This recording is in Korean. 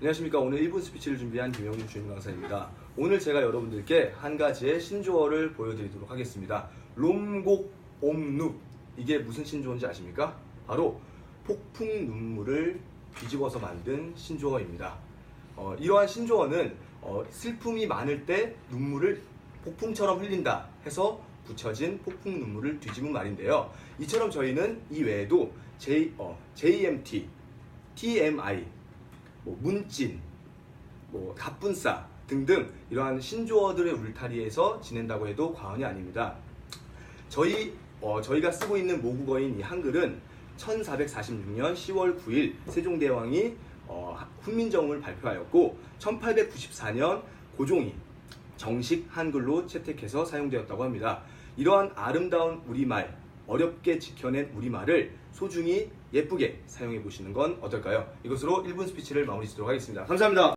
안녕하십니까. 오늘 1분 스피치를 준비한 김영준 주임 강사입니다. 오늘 제가 여러분들께 한 가지의 신조어를 보여드리도록 하겠습니다. 롬곡 옴누. 이게 무슨 신조어인지 아십니까? 바로 폭풍 눈물을 뒤집어서 만든 신조어입니다. 어, 이러한 신조어는 어, 슬픔이 많을 때 눈물을 폭풍처럼 흘린다 해서 붙여진 폭풍 눈물을 뒤집은 말인데요. 이처럼 저희는 이 외에도 J, 어, JMT, TMI, 뭐 문진, 뭐 갑분싸 등등 이러한 신조어들의 울타리에서 지낸다고 해도 과언이 아닙니다. 저희 어, 저희가 쓰고 있는 모국어인 이 한글은 1446년 10월 9일 세종대왕이 어, 훈민정음을 발표하였고 1894년 고종이 정식 한글로 채택해서 사용되었다고 합니다. 이러한 아름다운 우리말, 어렵게 지켜낸 우리말을 소중히 예쁘게 사용해 보시는 건 어떨까요? 이것으로 1분 스피치를 마무리 짓도록 하겠습니다. 감사합니다.